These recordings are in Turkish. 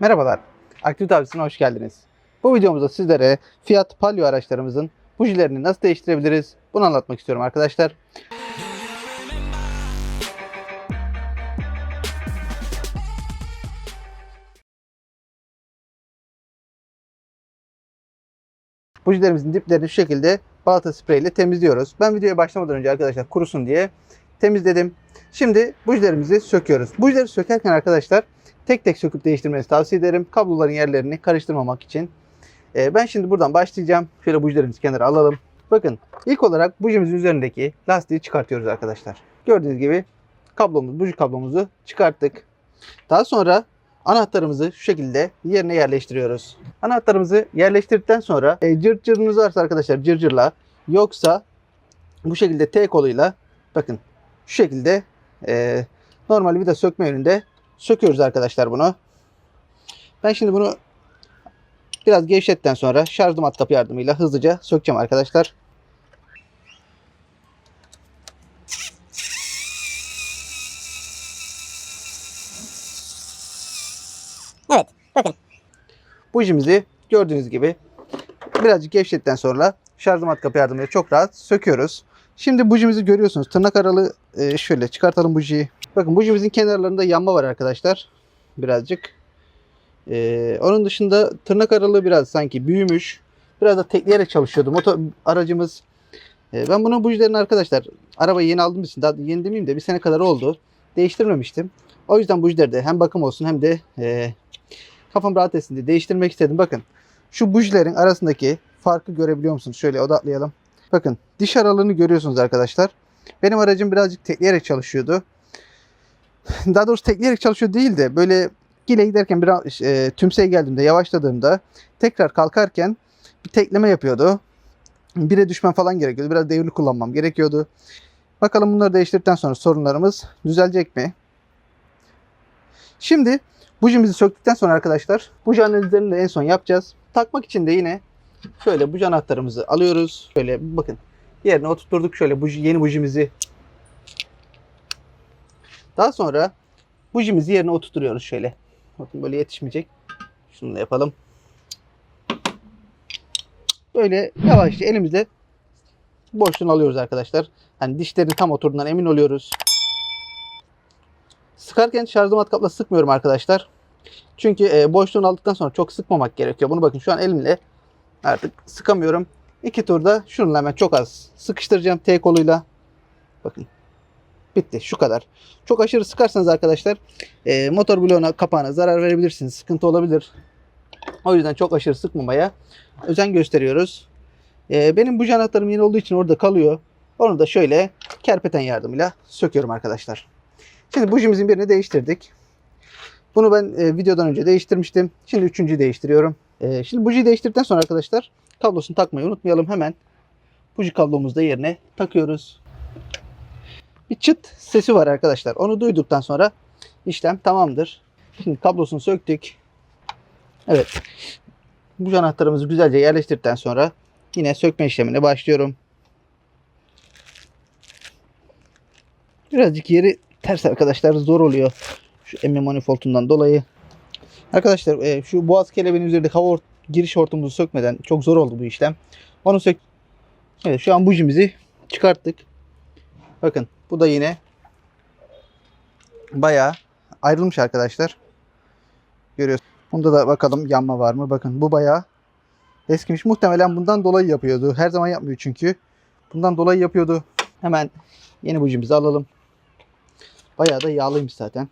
Merhabalar, Aktivite Avcısı'na hoş geldiniz. Bu videomuzda sizlere Fiat Palio araçlarımızın bujilerini nasıl değiştirebiliriz bunu anlatmak istiyorum arkadaşlar. Bujilerimizin diplerini şu şekilde balata spreyle temizliyoruz. Ben videoya başlamadan önce arkadaşlar kurusun diye temizledim. Şimdi bujilerimizi söküyoruz. Bujileri sökerken arkadaşlar tek tek söküp değiştirmenizi tavsiye ederim. Kabloların yerlerini karıştırmamak için. Ee, ben şimdi buradan başlayacağım. Şöyle bujilerimizi kenara alalım. Bakın ilk olarak bujimizin üzerindeki lastiği çıkartıyoruz arkadaşlar. Gördüğünüz gibi kablomuz, buji kablomuzu çıkarttık. Daha sonra anahtarımızı şu şekilde yerine yerleştiriyoruz. Anahtarımızı yerleştirdikten sonra e, cırt varsa arkadaşlar cırcırla yoksa bu şekilde T koluyla bakın şu şekilde e, normal vida sökme yönünde söküyoruz arkadaşlar bunu. Ben şimdi bunu biraz gevşetten sonra şarj matkap yardımıyla hızlıca sökeceğim arkadaşlar. Evet. Bakın. Bujimizi gördüğünüz gibi birazcık gevşetten sonra şarj matkapı yardımıyla çok rahat söküyoruz. Şimdi bujimizi görüyorsunuz. Tırnak aralı e, şöyle çıkartalım bujiyi. Bakın bujimizin kenarlarında yanma var arkadaşlar. Birazcık. E, onun dışında tırnak aralığı biraz sanki büyümüş. Biraz da tekleyerek çalışıyordu. Motor aracımız. E, ben bunun bujilerini arkadaşlar arabayı yeni aldığım için daha yeni demeyeyim de bir sene kadar oldu. Değiştirmemiştim. O yüzden bujileri de hem bakım olsun hem de e, kafam rahat etsin diye değiştirmek istedim. Bakın şu bujilerin arasındaki farkı görebiliyor musunuz? Şöyle odaklayalım. Bakın diş aralığını görüyorsunuz arkadaşlar. Benim aracım birazcık tekleyerek çalışıyordu. Daha doğrusu tekleyerek çalışıyor değil de böyle gile giderken biraz e, tümseye geldiğimde yavaşladığımda tekrar kalkarken bir tekleme yapıyordu. Bire düşmem falan gerekiyordu. Biraz devirli kullanmam gerekiyordu. Bakalım bunları değiştirdikten sonra sorunlarımız düzelecek mi? Şimdi bujimizi söktükten sonra arkadaşlar buji analizlerini de en son yapacağız. Takmak için de yine şöyle buji anahtarımızı alıyoruz. Şöyle bakın yerine oturtturduk şöyle buji, yeni bujimizi. Daha sonra bujimizi yerine oturtuyoruz şöyle. Bakın böyle yetişmeyecek. Şunu da yapalım. Böyle yavaşça elimizle boşluğunu alıyoruz arkadaşlar. Hani dişlerin tam oturduğundan emin oluyoruz. Sıkarken şarjlı matkapla sıkmıyorum arkadaşlar. Çünkü e, boşluğunu aldıktan sonra çok sıkmamak gerekiyor. Bunu bakın şu an elimle artık sıkamıyorum. İki turda şununla hemen çok az sıkıştıracağım T koluyla. Bakın. Bitti. Şu kadar. Çok aşırı sıkarsanız arkadaşlar e, motor bloğuna kapağına zarar verebilirsiniz. Sıkıntı olabilir. O yüzden çok aşırı sıkmamaya özen gösteriyoruz. E, benim buji anahtarım yeni olduğu için orada kalıyor. Onu da şöyle kerpeten yardımıyla söküyorum arkadaşlar. Şimdi bujimizin birini değiştirdik. Bunu ben e, videodan önce değiştirmiştim. Şimdi üçüncüyü değiştiriyorum. E, şimdi bujiyi değiştirdikten sonra arkadaşlar kablosunu takmayı unutmayalım. Hemen buji kablomuzu da yerine takıyoruz. Bir çıt sesi var arkadaşlar. Onu duyduktan sonra işlem tamamdır. Şimdi kablosunu söktük. Evet. Buji anahtarımızı güzelce yerleştirdikten sonra yine sökme işlemine başlıyorum. Birazcık yeri ters arkadaşlar zor oluyor. Şu emme manifoldundan dolayı. Arkadaşlar e, şu boğaz kelebeğinin üzerindeki hava giriş hortumumuzu sökmeden çok zor oldu bu işlem. Onu sök. Evet şu an bujimizi çıkarttık. Bakın bu da yine bayağı ayrılmış arkadaşlar. Görüyorsunuz. Bunda da bakalım yanma var mı? Bakın bu bayağı eskimiş. Muhtemelen bundan dolayı yapıyordu. Her zaman yapmıyor çünkü. Bundan dolayı yapıyordu. Hemen yeni bujimizi alalım. Bayağı da yağlıymış zaten.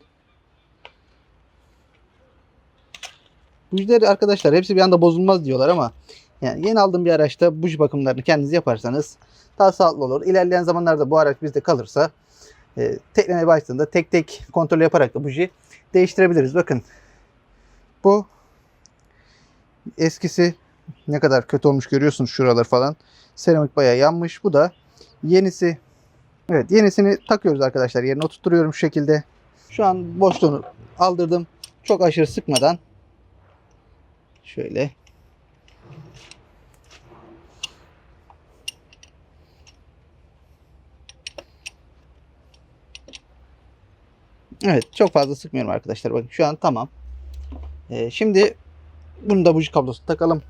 Bujiler arkadaşlar hepsi bir anda bozulmaz diyorlar ama yani yeni aldığım bir araçta buji bakımlarını kendiniz yaparsanız daha sağlıklı olur. İlerleyen zamanlarda bu araç bizde kalırsa e, teklemeye başladığında tek tek kontrol yaparak da buji değiştirebiliriz. Bakın bu eskisi ne kadar kötü olmuş görüyorsunuz şuralar falan. Seramik bayağı yanmış. Bu da yenisi Evet yenisini takıyoruz arkadaşlar. Yerine oturtuyorum şu şekilde. Şu an boşluğunu aldırdım. Çok aşırı sıkmadan. Şöyle. Evet çok fazla sıkmıyorum arkadaşlar. Bakın şu an tamam. Ee, şimdi bunu da buji kablosu takalım.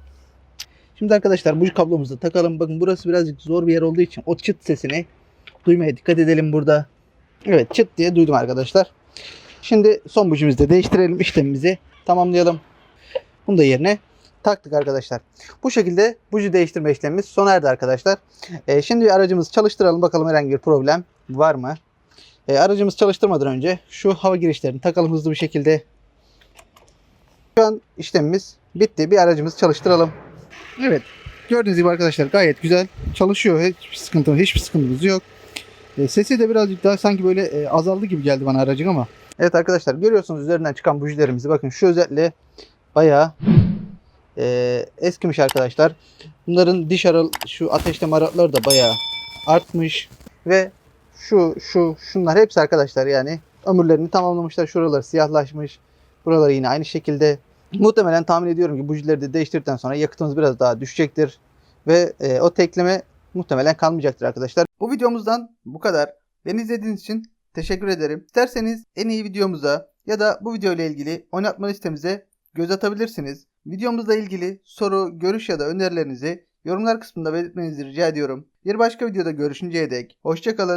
Şimdi arkadaşlar buji kablomuzu takalım. Bakın burası birazcık zor bir yer olduğu için o çıt sesini duymaya dikkat edelim burada. Evet çıt diye duydum arkadaşlar. Şimdi son bujimizi de değiştirelim. işlemimizi tamamlayalım. Bunu da yerine taktık arkadaşlar. Bu şekilde buji değiştirme işlemimiz sona erdi arkadaşlar. Ee, şimdi bir aracımızı çalıştıralım bakalım herhangi bir problem var mı? Ee, aracımızı çalıştırmadan önce şu hava girişlerini takalım hızlı bir şekilde. Şu an işlemimiz bitti. Bir aracımızı çalıştıralım. Evet. Gördüğünüz gibi arkadaşlar gayet güzel çalışıyor. Hiçbir sıkıntı, hiçbir sıkıntımız yok. E, sesi de birazcık daha sanki böyle e, azaldı gibi geldi bana aracın ama. Evet arkadaşlar görüyorsunuz üzerinden çıkan bujilerimizi. Bakın şu özellikle bayağı e, eskimiş arkadaşlar. Bunların diş aral şu ateşleme aralıkları da bayağı artmış ve şu şu şunlar hepsi arkadaşlar yani ömürlerini tamamlamışlar. Şuralar siyahlaşmış. Buraları yine aynı şekilde. Muhtemelen tahmin ediyorum ki bujileri de değiştirdikten sonra yakıtımız biraz daha düşecektir. Ve e, o tekleme muhtemelen kalmayacaktır arkadaşlar. Bu videomuzdan bu kadar. Beni izlediğiniz için teşekkür ederim. İsterseniz en iyi videomuza ya da bu video ile ilgili oynatma listemize göz atabilirsiniz. Videomuzla ilgili soru, görüş ya da önerilerinizi yorumlar kısmında belirtmenizi rica ediyorum. Bir başka videoda görüşünceye dek hoşçakalın.